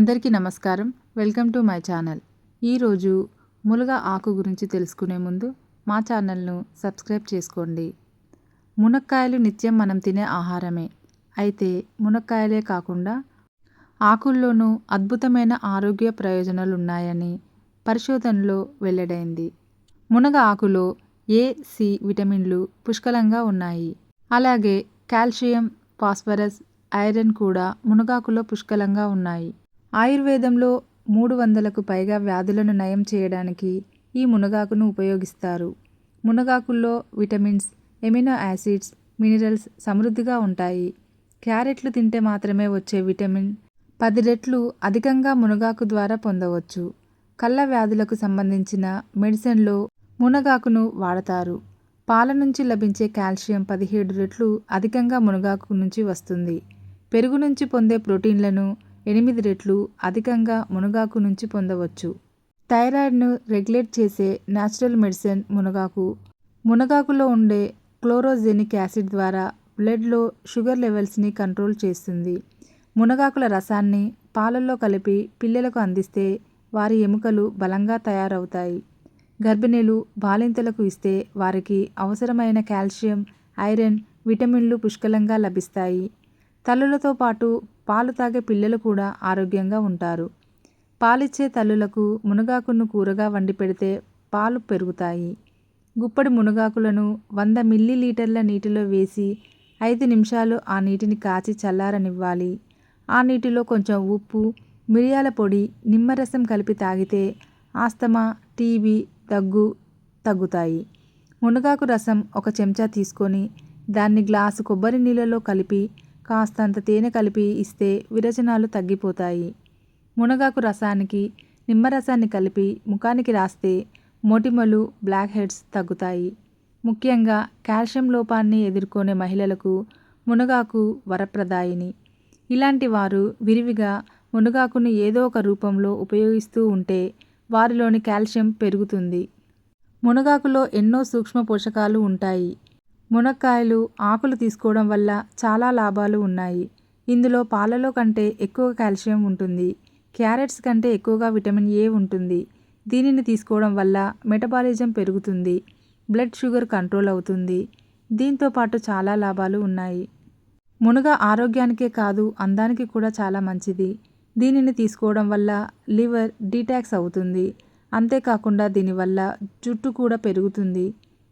అందరికీ నమస్కారం. Welcome to my channel. ఈరోజు మునగ ఆకు గురించి తెలుసుకునే ముందు మా ఛానల్ను సబ్స్క్రైబ్ చేసుకోండి. మునక్కాయలు నిత్యం మనం తినే ఆహారమే. అయితే మునక్కాయలే కాకుండా ఆకుల్లోనూ అద్భుతమైన ఆరోగ్య ప్రయోజనాలు ఉన్నాయని పరిశోధనలో వెల్లడైంది. మునగ ఆకులో ఏ సి విటమిన్లు పుష్కలంగా ఉన్నాయి? అలాగే కాల్షియం ఫాస్ఫరస్ ఐరన్ కూడా మునగాకులో పుష్కలంగా ఉన్నాయి. ఆయుర్వేదంలో మూడు వందలకు పైగా వ్యాధులను నయం చేయడానికి ఈ మునగాకును ఉపయోగిస్తారు. మునగాకుల్లో విటమిన్స్ ఎమినో యాసిడ్స్ మినరల్స్ సమృద్ధిగా ఉంటాయి. క్యారెట్లు తింటే మాత్రమే వచ్చే విటమిన్ పది రెట్లు అధికంగా మునగాకు ద్వారా పొందవచ్చు. కళ్ళ వ్యాధులకు సంబంధించిన మెడిసిన్లో మునగాకును వాడతారు. పాల నుంచి లభించే కాల్షియం పదిహేడు రెట్లు అధికంగా మునగాకు నుంచి వస్తుంది. పెరుగు నుంచి పొందే ప్రోటీన్లను ఎనిమిది రెట్లు అధికంగా మునగాకు నుంచి పొందవచ్చు. థైరాయిడ్ను రెగ్యులేట్ చేసే న్యాచురల్ మెడిసిన్ మునగాకు. మునగాకులో ఉండే క్లోరోజెనిక్ యాసిడ్ ద్వారా బ్లడ్లో షుగర్ లెవెల్స్ని కంట్రోల్ చేస్తుంది. మునగాకుల రసాన్ని పాలల్లో కలిపి పిల్లలకు అందిస్తే వారి ఎముకలు బలంగా తయారవుతాయి. గర్భిణీలు బాలింతలకు ఇస్తే వారికి అవసరమైన కాల్షియం ఐరన్ విటమిన్లు పుష్కలంగా లభిస్తాయి. తల్లులతో పాటు పాలు తాగే పిల్లలు కూడా ఆరోగ్యంగా ఉంటారు. పాలిచ్చే తల్లులకు మునగాకును కూరగా వండి పెడితే పాలు పెరుగుతాయి. గుప్పడి మునగాకులను వంద మిల్లీ లీటర్ల నీటిలో వేసి ఐదు నిమిషాలు ఆ నీటిని కాచి చల్లారనివ్వాలి. ఆ నీటిలో కొంచెం ఉప్పు మిరియాల పొడి నిమ్మరసం కలిపి తాగితే ఆస్తమా టీబీ దగ్గు తగ్గుతాయి. మునగాకు రసం ఒక చెంచా తీసుకొని దాన్ని గ్లాసు కొబ్బరి నీళ్ళలో కలిపి కాస్తంత తేనె కలిపి ఇస్తే విరచనాలు తగ్గిపోతాయి. మునగాకు రసానికి నిమ్మరసాన్ని కలిపి ముఖానికి రాస్తే మొటిమలు బ్లాక్ హెడ్స్ తగ్గుతాయి. ముఖ్యంగా కాల్షియం లోపాన్ని ఎదుర్కొనే మహిళలకు మునగాకు వరప్రదాయిని. ఇలాంటి వారు విరివిగా మునగాకును ఏదో ఒక రూపంలో ఉపయోగిస్తూ ఉంటే వారిలోని కాల్షియం పెరుగుతుంది. మునగాకులో ఎన్నో సూక్ష్మ పోషకాలు ఉంటాయి. మునక్కాయలు ఆకులు తీసుకోవడం వల్ల చాలా లాభాలు ఉన్నాయి. ఇందులో పాలలో కంటే ఎక్కువ కాల్షియం ఉంటుంది. క్యారెట్స్ కంటే ఎక్కువగా విటమిన్ ఏ ఉంటుంది. దీనిని తీసుకోవడం వల్ల మెటబాలిజం పెరుగుతుంది. బ్లడ్ షుగర్ కంట్రోల్ అవుతుంది. దీంతో పాటు చాలా లాభాలు ఉన్నాయి. మునగ ఆరోగ్యానికే కాదు అందానికి కూడా చాలా మంచిది. దీనిని తీసుకోవడం వల్ల లివర్ డీటాక్స్ అవుతుంది. అంతేకాకుండా దీనివల్ల జుట్టు కూడా పెరుగుతుంది.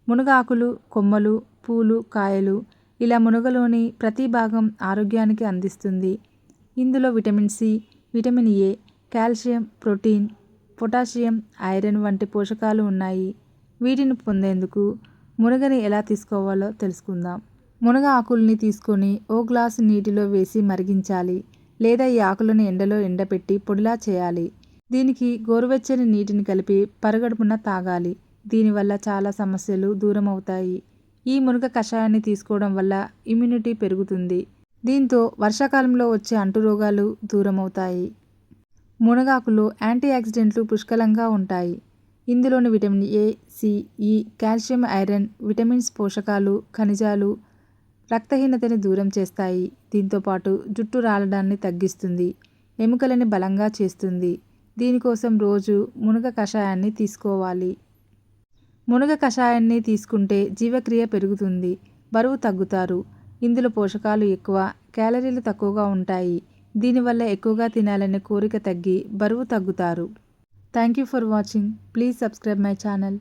మునగ ఆకులు కొమ్మలు పూలు కాయలు ఇలా మునగలోని ప్రతి భాగం ఆరోగ్యానికి అందిస్తుంది. ఇందులో vitamin C vitamin A calcium protein potassium iron వంటి పోషకాలు ఉన్నాయి. వీటిని పొందేందుకు మునగని ఎలా తీసుకోవాలో తెలుసుకుందాం. మునగ ఆకుల్ని తీసుకొని ఓ గ్లాసు నీటిలో వేసి మరిగించాలి లేదా ఈ ఆకులను ఎండలో ఎండపెట్టి పొడిలా చేయాలి. దీనికి గోరువెచ్చని నీటిని కలిపి పరగడుపున తాగాలి. దీనివల్ల చాలా సమస్యలు దూరం అవుతాయి ఈ మునగ కషాయాన్ని తీసుకోవడం వల్ల ఇమ్యూనిటీ పెరుగుతుంది. దీంతో వర్షాకాలంలో వచ్చే అంటురోగాలు దూరమవుతాయి. మునగాకులో యాంటీ ఆక్సిడెంట్లు పుష్కలంగా ఉంటాయి. ఇందులోని vitamin A C E calcium iron vitamins పోషకాలు ఖనిజాలు రక్తహీనతని దూరం చేస్తాయి. దీంతోపాటు జుట్టు రాలడాన్ని తగ్గిస్తుంది. ఎముకలని బలంగా చేస్తుంది. దీనికోసం రోజు మునగ కషాయాన్ని తీసుకోవాలి. మునగ కషాయాన్ని తీసుకుంటే జీవక్రియ పెరుగుతుంది బరువు తగ్గుతారు. ఇందులో పోషకాలు ఎక్కువ క్యాలరీలు తక్కువగా ఉంటాయి. దీనివల్ల ఎక్కువగా తినాలనే కోరిక తగ్గి బరువు తగ్గుతారు. Thank you for watching. Please subscribe my channel.